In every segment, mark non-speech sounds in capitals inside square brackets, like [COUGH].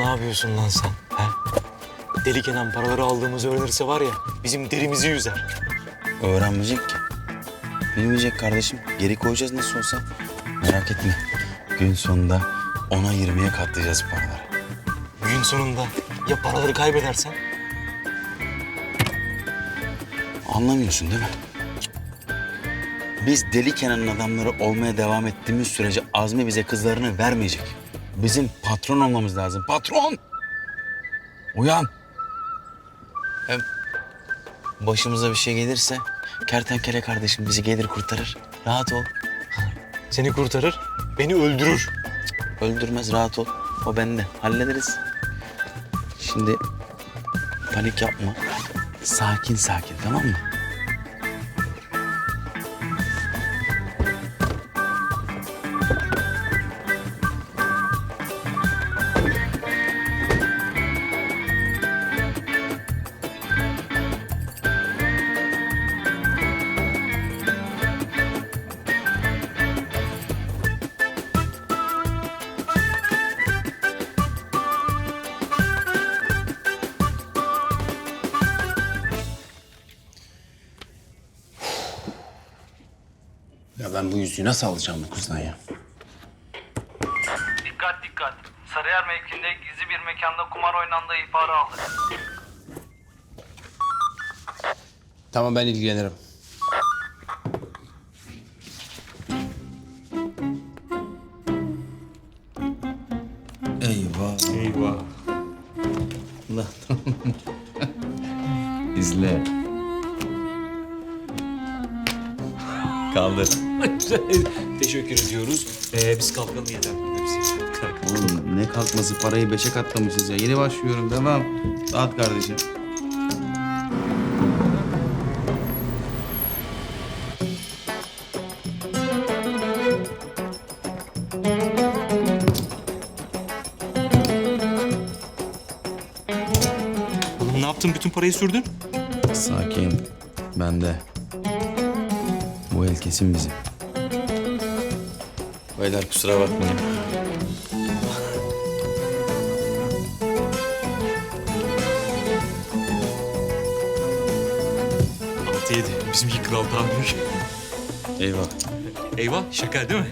Ne yapıyorsun lan sen? He? Deli Kenan paraları aldığımızı öğrenirse var ya bizim derimizi yüzer. Öğrenmeyecek ki. Bilmeyecek kardeşim. Geri koyacağız nasıl olsa. Merak etme. Gün sonunda ona 20'ye katlayacağız paraları. Gün sonunda ya paraları kaybedersen? Anlamıyorsun değil mi? Biz deli Kenan'ın adamları olmaya devam ettiğimiz sürece Azmi bize kızlarını vermeyecek. Bizim patron olmamız lazım. Patron! Uyan! Hem başımıza bir şey gelirse kertenkele kardeşim bizi gelir kurtarır. Rahat ol. Seni kurtarır, beni öldürür. Öldürmez rahat ol. O bende. Hallederiz. Şimdi panik yapma. Sakin sakin tamam mı? Ben bu yüzüğü nasıl alacağım bu kızdan ya? Dikkat dikkat. Sarıyer mevkinde gizli bir mekanda kumar oynandığı ihbarı aldık. Tamam ben ilgilenirim. Eyvah. Eyvah. Allah. İzle. Kaldır. [LAUGHS] Teşekkür ediyoruz. Ee, biz kalkalım yeter. Oğlum ne kalkması parayı beşe katlamışız ya. Yeni başlıyorum devam. Rahat kardeşim. Oğlum ne yaptın? Bütün parayı sürdün. Sakin. Bende. Bu el kesin bizim. Beyler kusura bakmayın. Altı yedi. Bizimki kral daha büyük. Eyvah. Eyvah şaka değil mi?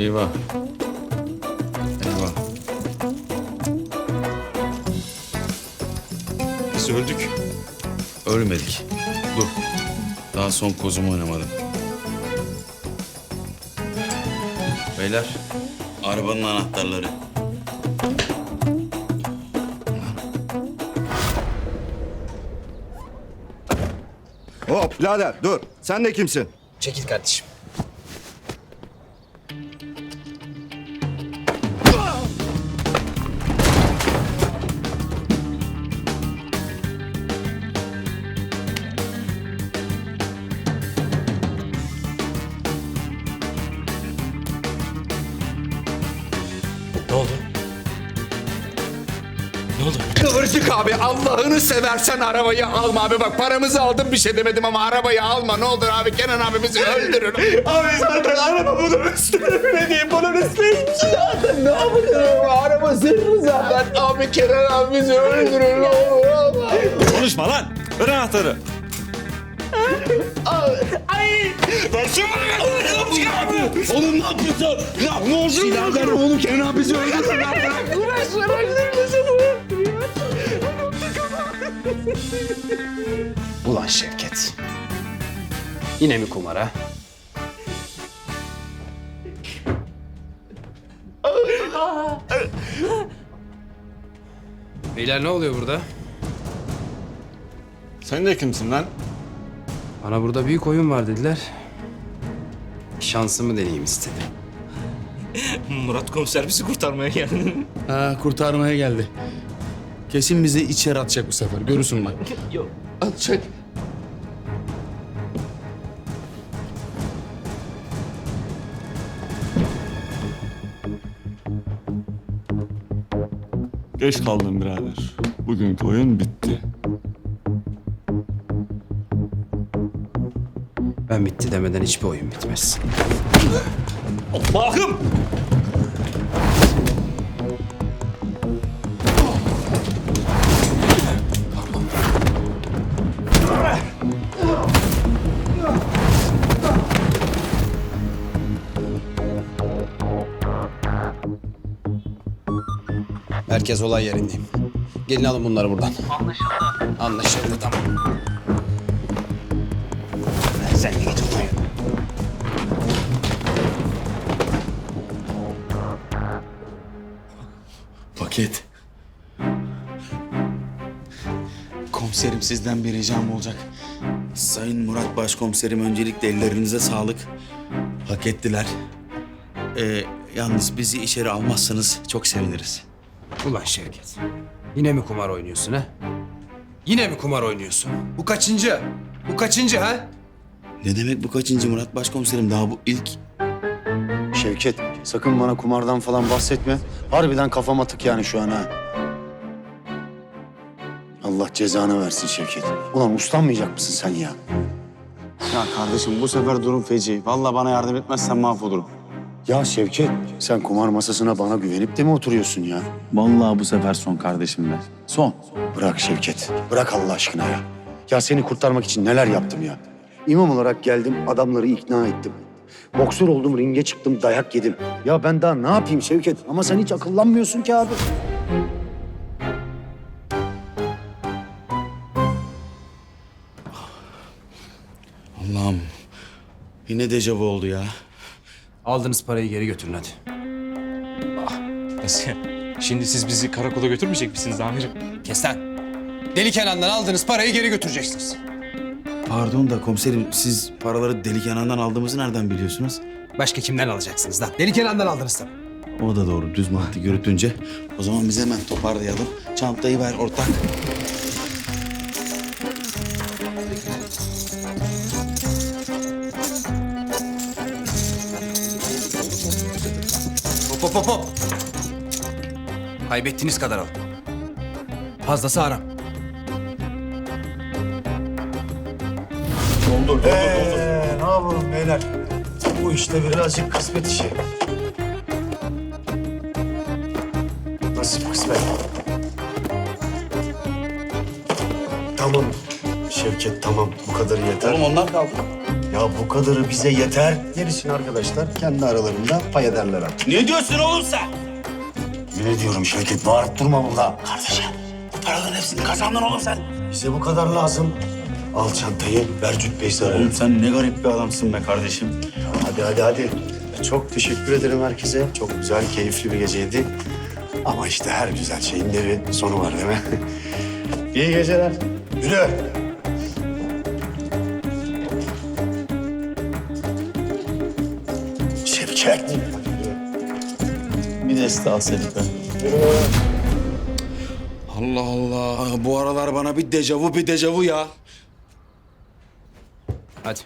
Eyvah. Eyvah. Biz öldük. Ölmedik. Dur. Daha son kozumu oynamadım. Beyler, arabanın anahtarları. Hop birader dur. Sen de kimsin? Çekil kardeşim. Kıvırcık abi Allah'ını seversen arabayı alma abi. Bak paramızı aldım bir şey demedim ama arabayı alma. Ne olur abi Kenan abi bizi öldürür. abi zaten araba bunun üstüne ne diyeyim bunun üstüne zaten ne yapacağım? Araba zırhlı zaten. Abi Kenan abi bizi öldürür. Ne olur alma. Konuşma lan. Ver anahtarı. Oğlum ne yapıyorsun? Ya ne olsun? Silah ver oğlum Kenan abi bizi öldürür. lan. Bırak uğraş uğraş Ulan Şevket. Yine mi kumara? Beyler ne oluyor burada? Sen de kimsin lan? Bana burada büyük oyun var dediler. Şansımı deneyeyim istedim. Murat komiser bizi kurtarmaya geldi. Ha, kurtarmaya geldi. Kesin bizi içeri atacak bu sefer. Görürsün bak. Yok. Atacak. Geç kaldın birader. Bugünkü oyun bitti. Ben bitti demeden hiçbir oyun bitmez. Allah'ım! Herkes olay yerindeyim. Gelin alın bunları buradan. Anlaşıldı. Anlaşıldı tamam. Sen de git odaya. Paket. Komiserim sizden bir ricam olacak. Sayın Murat Başkomiserim öncelikle ellerinize sağlık. Hak ettiler. Ee, yalnız bizi içeri almazsanız çok seviniriz. Ulan Şevket. Yine mi kumar oynuyorsun ha? Yine mi kumar oynuyorsun? Bu kaçıncı? Bu kaçıncı ha? Ne demek bu kaçıncı Murat Başkomiserim? Daha bu ilk. Şevket sakın bana kumardan falan bahsetme. Harbiden kafam atık yani şu an ha. Allah cezanı versin Şevket. Ulan uslanmayacak mısın sen ya? Ya kardeşim bu sefer durum feci. Vallahi bana yardım etmezsen mahvolurum. Ya Şevket sen kumar masasına bana güvenip de mi oturuyorsun ya? Vallahi bu sefer son kardeşim be. Son. Bırak Şevket. Bırak Allah aşkına ya. Ya seni kurtarmak için neler yaptım ya. İmam olarak geldim adamları ikna ettim. Boksör oldum ringe çıktım dayak yedim. Ya ben daha ne yapayım Şevket? Ama sen hiç akıllanmıyorsun ki abi. Allah'ım. Yine dejavu oldu ya. Aldığınız parayı geri götürün hadi. Nasıl ya? Şimdi siz bizi karakola götürmeyecek misiniz amirim? Kes lan. Deli Kenan'dan aldığınız parayı geri götüreceksiniz. Pardon da komiserim siz paraları Deli Kenan'dan aldığımızı nereden biliyorsunuz? Başka kimden alacaksınız lan? Deli Kenan'dan aldınız tabii. O da doğru. Düz mantık yürütünce. O zaman biz hemen toparlayalım. Çantayı ver ortak. Hop hop. Kaybettiğiniz kadar alın. Fazlası haram. Ee, ne yapalım beyler? Bu işte birazcık kısmet işi. Nasip kısmet. Şevket tamam bu kadarı yeter. Oğlum onlar kaldı. Ya bu kadarı bize yeter. Gerisini arkadaşlar kendi aralarında pay ederler artık. Ne diyorsun oğlum sen? Ne diyorum Şevket bağırıp durma burada. Kardeşim bu paraların hepsini kazandın oğlum sen. Bize bu kadar lazım. Al çantayı ver Cüt sarı. Oğlum sen ne garip bir adamsın be kardeşim. Hadi hadi hadi. Çok teşekkür ederim herkese. Çok güzel, keyifli bir geceydi. Ama işte her güzel şeyin de bir sonu var değil mi? [LAUGHS] İyi geceler. Yürü. Şevket. Bir deste alsaydık be. Allah Allah. Bu aralar bana bir dejavu bir dejavu ya. Hadi.